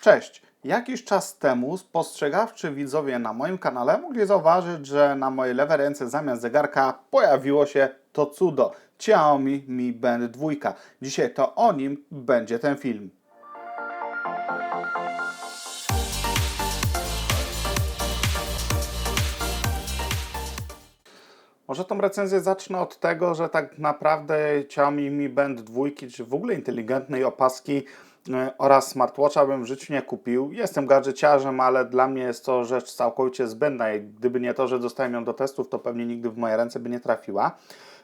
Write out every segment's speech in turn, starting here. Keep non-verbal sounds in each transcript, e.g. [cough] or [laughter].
Cześć! Jakiś czas temu spostrzegawczy widzowie na moim kanale mogli zauważyć, że na mojej lewej ręce zamiast zegarka pojawiło się to cudo Xiaomi Mi Band 2. Dzisiaj to o nim będzie ten film. Może tą recenzję zacznę od tego, że tak naprawdę Xiaomi Mi Band 2, czy w ogóle inteligentnej opaski oraz smartwatcha bym w życiu nie kupił. Jestem gadżeciarzem, ale dla mnie jest to rzecz całkowicie zbędna gdyby nie to, że dostałem ją do testów, to pewnie nigdy w moje ręce by nie trafiła.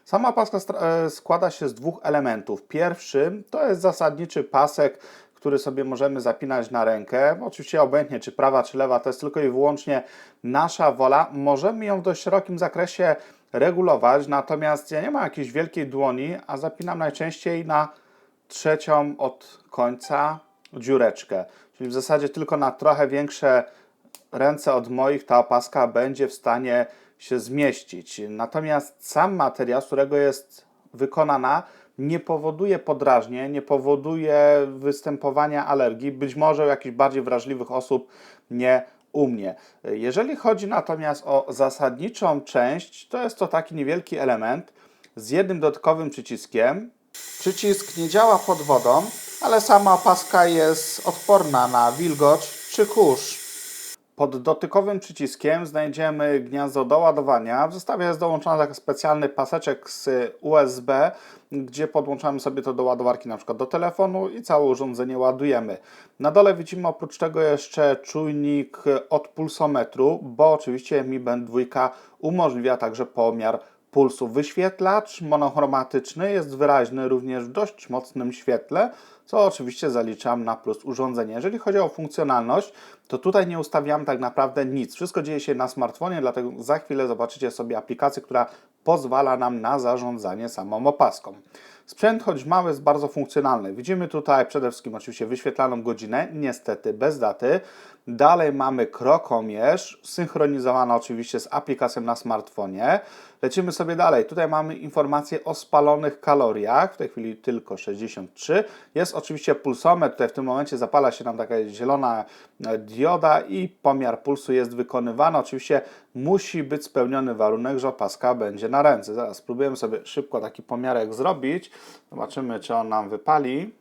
Sama opaska stra- e, składa się z dwóch elementów. Pierwszy to jest zasadniczy pasek, który sobie możemy zapinać na rękę. Oczywiście obojętnie, czy prawa, czy lewa, to jest tylko i wyłącznie nasza wola. Możemy ją w dość szerokim zakresie regulować, natomiast ja nie mam jakiejś wielkiej dłoni, a zapinam najczęściej na trzecią od końca dziureczkę. Czyli w zasadzie tylko na trochę większe ręce od moich ta opaska będzie w stanie się zmieścić. Natomiast sam materiał, z którego jest wykonana, nie powoduje podrażnień, nie powoduje występowania alergii. Być może u jakichś bardziej wrażliwych osób nie u mnie. Jeżeli chodzi natomiast o zasadniczą część, to jest to taki niewielki element z jednym dodatkowym przyciskiem. Przycisk nie działa pod wodą, ale sama opaska jest odporna na wilgoć czy kurz. Pod dotykowym przyciskiem znajdziemy gniazdo do ładowania. W zestawie jest dołączony taki specjalny paseczek z USB, gdzie podłączamy sobie to do ładowarki, na przykład do telefonu i całe urządzenie ładujemy. Na dole widzimy oprócz tego jeszcze czujnik od pulsometru, bo oczywiście Mi Band 2 umożliwia także pomiar pulsu. Wyświetlacz monochromatyczny jest wyraźny również w dość mocnym świetle, co oczywiście zaliczam na plus urządzenia. Jeżeli chodzi o funkcjonalność, to tutaj nie ustawiam tak naprawdę nic. Wszystko dzieje się na smartfonie, dlatego za chwilę zobaczycie sobie aplikację, która pozwala nam na zarządzanie samą opaską. Sprzęt, choć mały, jest bardzo funkcjonalny. Widzimy tutaj przede wszystkim oczywiście wyświetlaną godzinę, niestety bez daty. Dalej mamy krokomierz, synchronizowana oczywiście z aplikacją na smartfonie. Lecimy sobie dalej. Tutaj mamy informacje o spalonych kaloriach, w tej chwili tylko 63. Jest oczywiście pulsometr, tutaj w tym momencie zapala się nam taka zielona e, dioda i pomiar pulsu jest wykonywany. Oczywiście musi być spełniony warunek, że opaska będzie na ręce. Zaraz spróbujemy sobie szybko taki pomiarek zrobić. Zobaczymy, czy on nam wypali.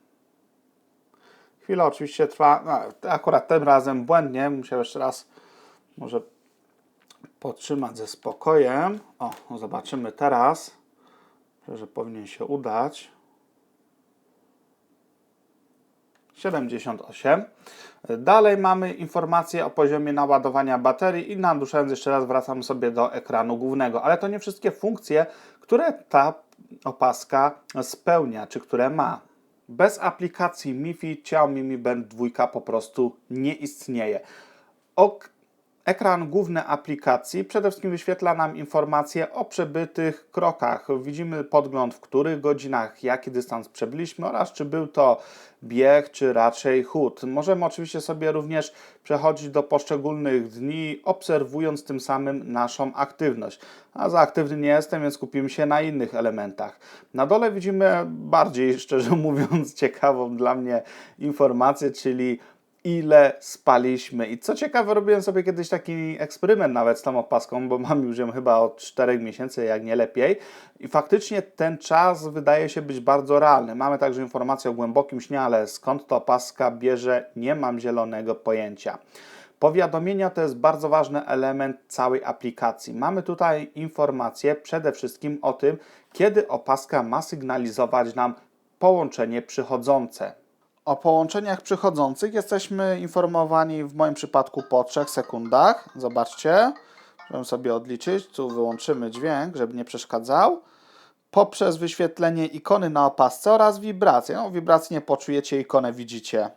Chwila oczywiście trwa, no, akurat tym razem błędnie, musiał jeszcze raz może podtrzymać ze spokojem. O, no zobaczymy teraz, że powinien się udać. 78. Dalej mamy informacje o poziomie naładowania baterii i naduszając jeszcze raz wracamy sobie do ekranu głównego. Ale to nie wszystkie funkcje, które ta opaska spełnia, czy które ma. Bez aplikacji MiFi Xiaomi Mi Band 2 po prostu nie istnieje. Ok Ekran główny aplikacji przede wszystkim wyświetla nam informacje o przebytych krokach. Widzimy podgląd, w których godzinach, jaki dystans przebyliśmy oraz czy był to bieg, czy raczej chód. Możemy oczywiście sobie również przechodzić do poszczególnych dni, obserwując tym samym naszą aktywność. A za aktywny nie jestem, więc skupimy się na innych elementach. Na dole widzimy bardziej, szczerze [laughs] mówiąc, ciekawą dla mnie informację, czyli ile spaliśmy. I co ciekawe, robiłem sobie kiedyś taki eksperyment nawet z tą opaską, bo mam już ją chyba od 4 miesięcy, jak nie lepiej. I faktycznie ten czas wydaje się być bardzo realny. Mamy także informację o głębokim śnie, ale skąd ta opaska bierze, nie mam zielonego pojęcia. Powiadomienia to jest bardzo ważny element całej aplikacji. Mamy tutaj informacje przede wszystkim o tym, kiedy opaska ma sygnalizować nam połączenie przychodzące. O połączeniach przychodzących jesteśmy informowani w moim przypadku po 3 sekundach. Zobaczcie, żebym sobie odliczyć. Tu wyłączymy dźwięk, żeby nie przeszkadzał. Poprzez wyświetlenie ikony na opasce oraz wibrację. No, wibracji nie poczujecie, ikonę widzicie.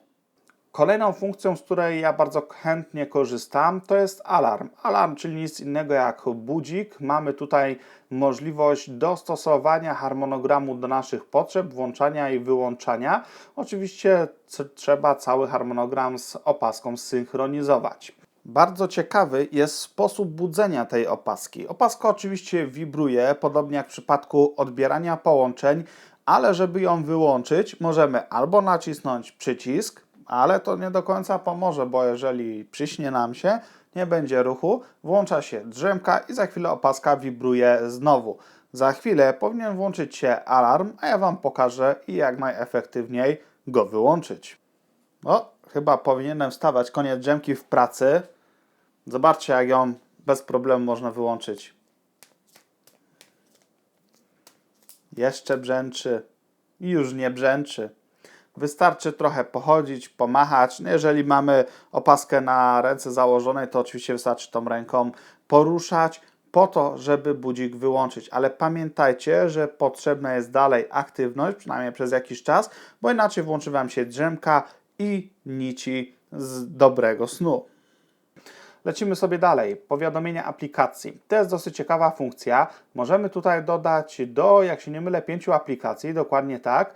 Kolejną funkcją, z której ja bardzo chętnie korzystam, to jest alarm. Alarm, czyli nic innego jak budzik. Mamy tutaj możliwość dostosowania harmonogramu do naszych potrzeb, włączania i wyłączania. Oczywiście trzeba cały harmonogram z opaską synchronizować. Bardzo ciekawy jest sposób budzenia tej opaski. Opaska oczywiście wibruje, podobnie jak w przypadku odbierania połączeń, ale żeby ją wyłączyć, możemy albo nacisnąć przycisk, ale to nie do końca pomoże, bo jeżeli przyśnie nam się, nie będzie ruchu, włącza się drzemka i za chwilę opaska wibruje znowu. Za chwilę powinien włączyć się alarm, a ja Wam pokażę i jak najefektywniej go wyłączyć. O, chyba powinienem wstawać koniec drzemki w pracy. Zobaczcie, jak ją bez problemu można wyłączyć. Jeszcze brzęczy i już nie brzęczy. Wystarczy trochę pochodzić, pomachać. No jeżeli mamy opaskę na ręce założonej, to oczywiście wystarczy tą ręką poruszać po to, żeby budzik wyłączyć. Ale pamiętajcie, że potrzebna jest dalej aktywność, przynajmniej przez jakiś czas, bo inaczej włączy Wam się drzemka i nici z dobrego snu. Lecimy sobie dalej. Powiadomienia aplikacji. To jest dosyć ciekawa funkcja. Możemy tutaj dodać do, jak się nie mylę, pięciu aplikacji, dokładnie tak,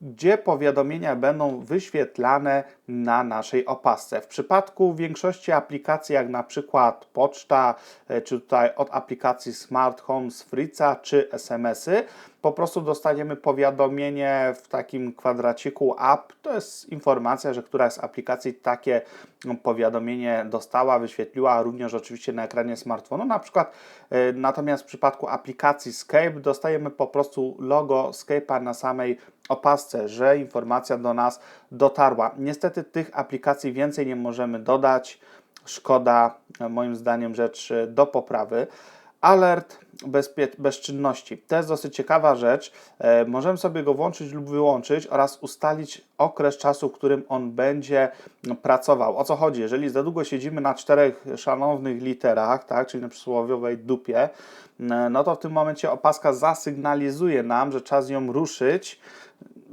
gdzie powiadomienia będą wyświetlane na naszej opasce. W przypadku większości aplikacji, jak na przykład poczta, e, czy tutaj od aplikacji Smart Home z Frica, czy SMS-y, po prostu dostaniemy powiadomienie w takim kwadraciku app. To jest informacja, że któraś z aplikacji takie powiadomienie dostała, wyświetliła również oczywiście na ekranie smartfonu. Na przykład e, natomiast w przypadku aplikacji Skype dostajemy po prostu logo Skype'a na samej opasce, że informacja do nas dotarła. Niestety tych aplikacji więcej nie możemy dodać. Szkoda, moim zdaniem, rzecz do poprawy. Alert bezczynności. To jest dosyć ciekawa rzecz. E, możemy sobie go włączyć lub wyłączyć oraz ustalić okres czasu, w którym on będzie pracował. O co chodzi? Jeżeli za długo siedzimy na czterech szanownych literach, tak, czyli na przysłowiowej dupie, e, no to w tym momencie opaska zasygnalizuje nam, że czas ją ruszyć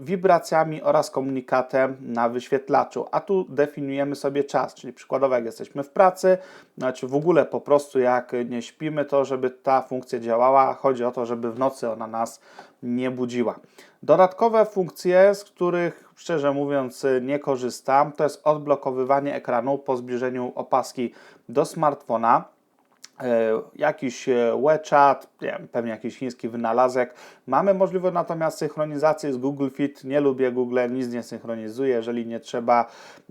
wibracjami oraz komunikatem na wyświetlaczu. A tu definiujemy sobie czas, czyli przykładowo jak jesteśmy w pracy, znaczy w ogóle po prostu jak nie śpimy, to żeby ta funkcja działała, chodzi o to, żeby w nocy ona nas nie budziła. Dodatkowe funkcje, z których szczerze mówiąc nie korzystam, to jest odblokowywanie ekranu po zbliżeniu opaski do smartfona. E, jakiś e, WeChat, nie wiem, pewnie jakiś chiński wynalazek. Mamy możliwość natomiast synchronizacji z Google Fit. Nie lubię Google, nic nie synchronizuje, jeżeli nie trzeba.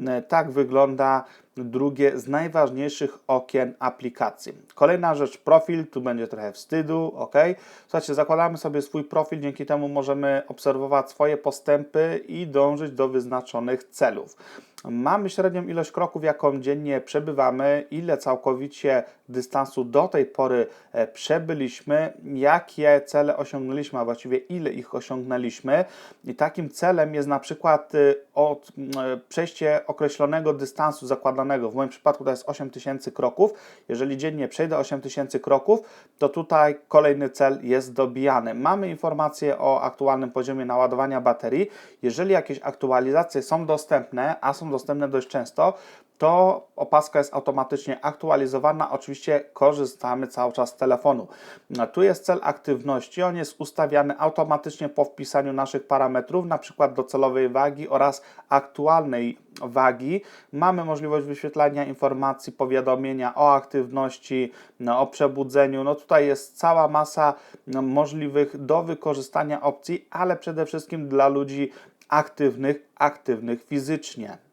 E, tak wygląda drugie z najważniejszych okien aplikacji. Kolejna rzecz, profil, tu będzie trochę wstydu, ok? Słuchajcie, zakładamy sobie swój profil, dzięki temu możemy obserwować swoje postępy i dążyć do wyznaczonych celów. Mamy średnią ilość kroków, jaką dziennie przebywamy, ile całkowicie dystansu do tej pory e, przebyliśmy, jakie cele osiągnęliśmy, a właściwie ile ich osiągnęliśmy. I takim celem jest na przykład e, od e, przejście określonego dystansu W moim przypadku to jest 8000 kroków. Jeżeli dziennie przejdę 8000 kroków, to tutaj kolejny cel jest dobijany. Mamy informacje o aktualnym poziomie naładowania baterii. Jeżeli jakieś aktualizacje są dostępne, a są dostępne dość często, to opaska jest automatycznie aktualizowana. Oczywiście korzystamy cały czas z telefonu. No, tu jest cel aktywności. On jest ustawiany automatycznie po wpisaniu naszych parametrów, na przykład docelowej wagi oraz aktualnej wagi. Mamy możliwość wyświetlania informacji, powiadomienia o aktywności, no, o przebudzeniu. No tutaj jest cała masa no, możliwych do wykorzystania opcji, ale przede wszystkim dla ludzi aktywnych, aktywnych fizycznie.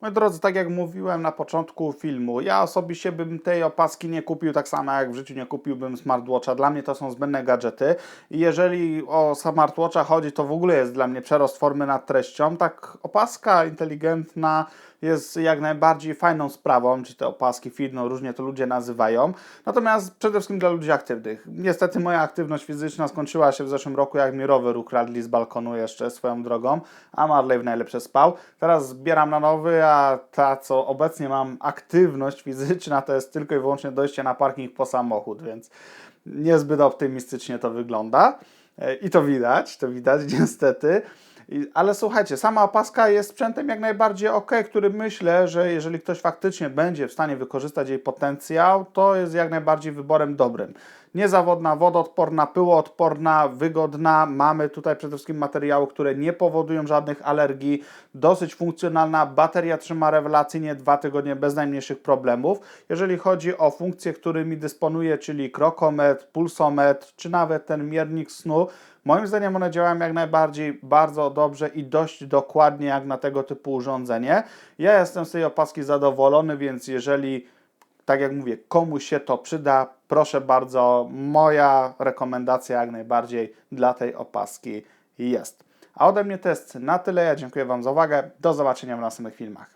Moi drodzy, tak jak mówiłem na początku filmu, ja osobiście bym tej opaski nie kupił, tak samo jak w życiu nie kupiłbym smartwatcha. Dla mnie to są zbędne gadżety. I jeżeli o smartwatcha chodzi, to w ogóle jest dla mnie przerost formy nad treścią. Tak, opaska inteligentna jest jak najbardziej fajną sprawą, czy te opaski fit, no różnie to ludzie nazywają. Natomiast przede wszystkim dla ludzi aktywnych. Niestety moja aktywność fizyczna skończyła się w zeszłym roku, jak mi rower ukradli z balkonu jeszcze swoją drogą, a Marley w najlepsze spał. Teraz zbieram na nowy, a ta, co obecnie mam aktywność fizyczna, to jest tylko i wyłącznie dojście na parking po samochód, więc niezbyt optymistycznie to wygląda. E, I to widać, to widać [laughs] niestety. Ale słuchajcie, sama opaska jest sprzętem jak najbardziej ok, który myślę, że jeżeli ktoś faktycznie będzie w stanie wykorzystać jej potencjał, to jest jak najbardziej wyborem dobrym. Niezawodna, wodoodporna, pyłoodporna, wygodna. Mamy tutaj przede wszystkim materiały, które nie powodują żadnych alergii. Dosyć funkcjonalna, bateria trzyma rewelacyjnie dwa tygodnie bez najmniejszych problemów. Jeżeli chodzi o funkcje, którymi dysponuję, czyli krokometr, pulsometr, czy nawet ten miernik snu, Moim zdaniem one działają jak najbardziej bardzo dobrze i dość dokładnie jak na tego typu urządzenie. Ja jestem z tej opaski zadowolony, więc jeżeli, tak jak mówię, komuś się to przyda, proszę bardzo, moja rekomendacja jak najbardziej dla tej opaski jest. A ode mnie to jest na tyle. Ja dziękuję Wam za uwagę. Do zobaczenia w następnych filmach.